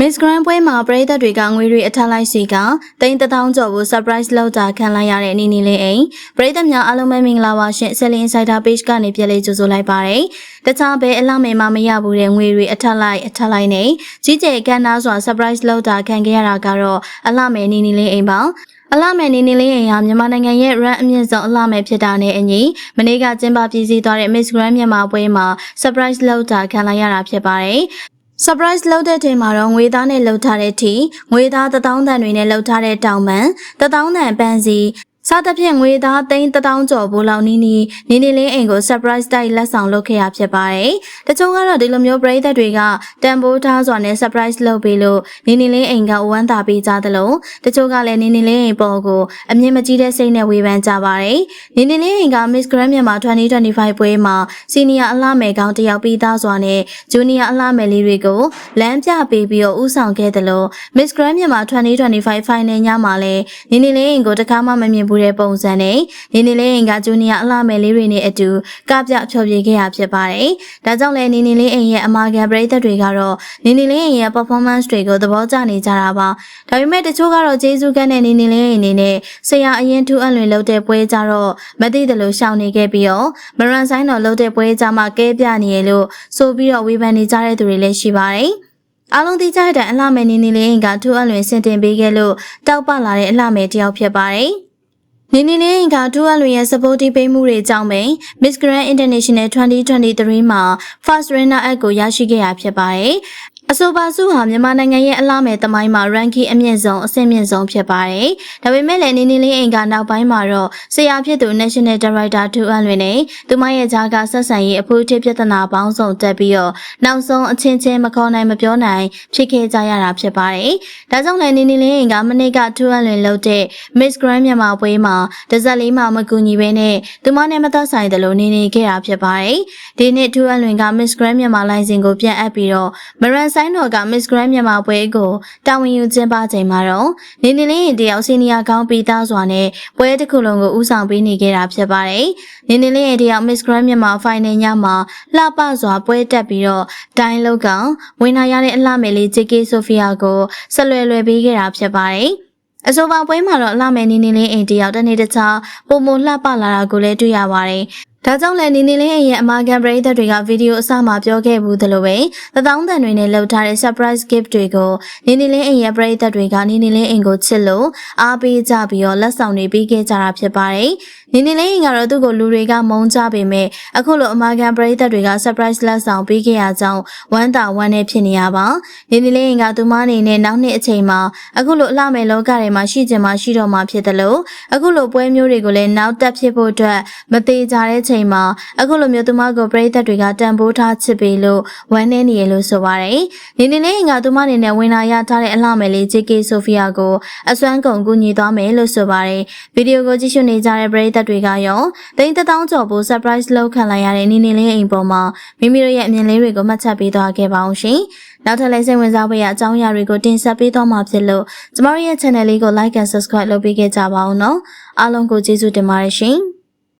Miss Grand ပွဲမှာပရိသတ်တွေကငွေတွေအထက်လိုက်စီကတိန်းတထောင်ကျော်ကို surprise လုပ်တာခံလိုက်ရတဲ့နီနီလေးအိမ်ပရိသတ်များအားလုံးပဲမင်္ဂလာပါရှင် Selling Insider Page ကနေပြန်လေးကြိုဆိုလိုက်ပါတယ်တခြားဘဲအလှမယ်မမရဘူးတဲ့ငွေတွေအထက်လိုက်အထက်လိုက်နဲ့ကြီးကျယ်ကန်းနာစွာ surprise လုပ်တာခံခဲ့ရတာကတော့အလှမယ်နီနီလေးအိမ်ပါအလှမယ်နေနေလေးအိမ်ဟာမြန်မာနိုင်ငံရဲ့ run အမြင့်ဆုံးအလှမယ်ဖြစ်တာနဲ့အညီမနေ့ကကျင်းပပြည်စည်းသွားတဲ့ Miss Grand မြန်မာပွဲမှာ surprise လုပ်တာခံလိုက်ရတာဖြစ်ပါတယ် surprise လုပ်တဲ့ချိန်မှာတော့ငွေသားနဲ့လှုပ်ထားတဲ့ ठी ငွေသားတစ်တောင်းတန်တွေနဲ့လှုပ်ထားတဲ့တောင်ပန်တစ်တောင်းတန်ပန်းစီ စားသဖြင့်ငွေသားသိန်းတစ်တောင်းကျော်ဘိုးလောက်နီးနီးနီနီလေးအိမ်ကို surprise တိုက်လက်ဆောင်လုပ်ခဲ့ရဖြစ်ပါတယ်။တချို့ကတော့ဒီလိုမျိုးပရိသတ်တွေကတန်ဖိုးထားစွာနဲ့ surprise လုပ်ပြီးလို့နီနီလေးအိမ်ကဝမ်းသာပေးကြသလိုတချို့ကလည်းနီနီလေးအိမ်ပေါ်ကိုအမြင်မကြီးတဲ့စိတ်နဲ့ဝေဖန်ကြပါတယ်။နီနီလေးအိမ်က Miss Grand မြန်မာ2025ပွဲမှာစီနီယာအလှမယ်ကောင်းတယောက်ပြီးသားစွာနဲ့ဂျူနီယာအလှမယ်လေးတွေကိုလမ်းပြပေးပြီးတော့ဥဆောင်ခဲ့သလို Miss Grand မြန်မာ2025 Final ညမှာလည်းနီနီလေးအိမ်ကိုတကားမှမမြင်ဘူးတဲ့ပုံစံနဲ့နီနီလေးအိမ်ကဂျူနီယာအလှမယ်လေးတွေနဲ့အတူကပြဖြောပြခဲ့ရဖြစ်ပါတယ်။ဒါကြောင့်လည်းနီနီလေးအိမ်ရဲ့အမာခံပရိသတ်တွေကတော့နီနီလေးအိမ်ရဲ့ performance တွေကိုသဘောကျနေကြတာပါ။ဒါပေမဲ့တချို့ကတော့ကျေးဇူးကန်းတဲ့နီနီလေးအိမ်အနေနဲ့ဆရာအရင်ထူအလွင်လုပ်တဲ့ပွဲကြတော့မသိတယ်လို့ရှောင်နေခဲ့ပြီးတော့မရန်ဆိုင်တော်လုပ်တဲ့ပွဲကြမှာကဲပြနေရလို့ဆိုပြီးတော့ဝေဖန်နေကြတဲ့သူတွေလည်းရှိပါတယ်။အားလုံးသိကြတဲ့အလှမယ်နေနေလေးကထူအလွင်ဆင်တင်ပေးခဲ့လို့တောက်ပလာတဲ့အလှမယ်တယောက်ဖြစ်ပါတယ်။ နေနေလေးကထူအလွင်ရဲ့ supportive ပေးမှုတွေကြောင့်ပဲ Miss Grand International 2023မှာ First Runner Up ကိုရရှိခဲ့ရဖြစ်ပါတယ်။ အဆိုပါစုဟာမြန်မာနိုင်ငံရဲ့အလားမယ်တမိုင်းမှာ ranking အမြင့်ဆုံးအဆင့်မြင့်ဆုံးဖြစ်ပါတယ်။ဒါပေမဲ့လည်းနေနေလေးအိမ်ကနောက်ပိုင်းမှာတော့ဆရာဖြစ်သူ National Director ထူအလွင်နဲ့သူမရဲ့ကြားကဆက်ဆံရေးအဖို့ထိပြဿနာပေါင်းစုံတက်ပြီးတော့နောက်ဆုံးအချင်းချင်းမခေါ်နိုင်မပြောနိုင်ဖြစ်ခဲ့ကြရတာဖြစ်ပါတယ်။ဒါကြောင့်လည်းနေနေလေးအိမ်ကမနေ့ကထူအလွင်လုပ်တဲ့ Miss Grand မြန်မာပွဲမှာတစက်လေးမှမကူညီဘဲနဲ့သူမနဲ့မသက်ဆိုင်တယ်လို့နေနေခဲ့တာဖြစ်ပါတယ်။ဒီနေ့ထူအလွင်က Miss Grand မြန်မာလိုင်စင်ကိုပြန်အပ်ပြီးတော့မရန်ဆိုင်တော်က Miss Grand မြန်မာပွဲကိုတာဝန်ယူကျင်းပချိန်မှာတော့နေနေလေးရင်တယောက်စီနီယာကောင်းပြီးသားစွာနဲ့ပွဲတစ်ခုလုံးကိုဦးဆောင်ပေးနေခဲ့တာဖြစ်ပါတယ်။နေနေလေးရင်တယောက် Miss Grand မြန်မာ Final ညမှာလှပစွာပွဲတက်ပြီးတော့ဒိုင်းလောက်ကဝင်လာရတဲ့အလှမယ်လေး JK Sophia ကိုဆက်လွယ်လွယ်ပေးခဲ့တာဖြစ်ပါတယ်။အဆိုပါပွဲမှာတော့အလှမယ်နေနေလေးအိမ်တယောက်တစ်နေ့တစ်ခြားပုံမလှပလာတာကိုလည်းတွေ့ရပါတယ်။ ဒါကြောင့်လည်းနေနေလေးရဲ့အမာခံပရိသတ်တွေကဗီဒီယိုအစမှာပြောခဲ့ဘူးသလိုပဲသတောင်းတန်တွေနဲ့လှုပ်ထားတဲ့ surprise gift တွေကိုနေနေလေးအိမ်ရဲ့ပရိသတ်တွေကနေနေလေးအိမ်ကိုချစ်လို့အားပေးကြပြီးတော့လက်ဆောင်တွေပေးခဲ့ကြတာဖြစ်ပါတယ်။ နေနေလေးအိမ်ကတော့သူ့ကိုလူတွေကမုန်းကြပေမဲ့အခုလိုအမာခံပရိသတ်တွေက surprise လက်ဆောင်ပေးခဲ့ရကြောင်းဝမ်းသာဝမ်းနဲ့ဖြစ်နေရပါ။နေနေလေးအိမ်ကသူမအနေနဲ့နောက်နှစ်အချိန်မှာအခုလိုအလှမဲ့လောကတွေမှာရှိချင်မှရှိတော့မှဖြစ်တယ်လို့အခုလိုပွဲမျိုးတွေကိုလည်းနောက်တက်ဖြစ်ဖို့အတွက်မသေးကြတဲ့ချိန်မှာအခုလိုမျိုးသူမကိုပရိသတ်တွေကတန်ဖိုးထားချစ်ပေးလို့ဝမ်းနေနေရလို့ဆိုပါတယ်။နေနေလေးကသူမအနေနဲ့ဝင်လာရထားတဲ့အလှမယ်လေး JK Sophia ကိုအစွမ်းကုန်ကူညီသွားမယ်လို့ဆိုပါတယ်။ဗီဒီယိုကိုကြည့်ရှုနေကြတဲ့ပရိသတ်တွေကရောတိန်းတောင်းကျော်ဖို့ surprise လုပ်ခံလိုက်ရတဲ့နေနေလေးအိမ်ပေါ်မှာမိမိတို့ရဲ့အမြင်လေးတွေကိုမှတ်ချက်ပေးသွားခဲ့ပါအောင်ရှင်။နောက်ထပ်လည်းစိတ်ဝင်စားဖို့ရအကြောင်းအရာတွေကိုတင်ဆက်ပေးသွားမှာဖြစ်လို့ကျမတို့ရဲ့ channel လေးကို like and subscribe လုပ်ပေးခဲ့ကြပါဦးနော်။အားလုံးကိုကျေးဇူးတင်ပါတယ်ရှင်။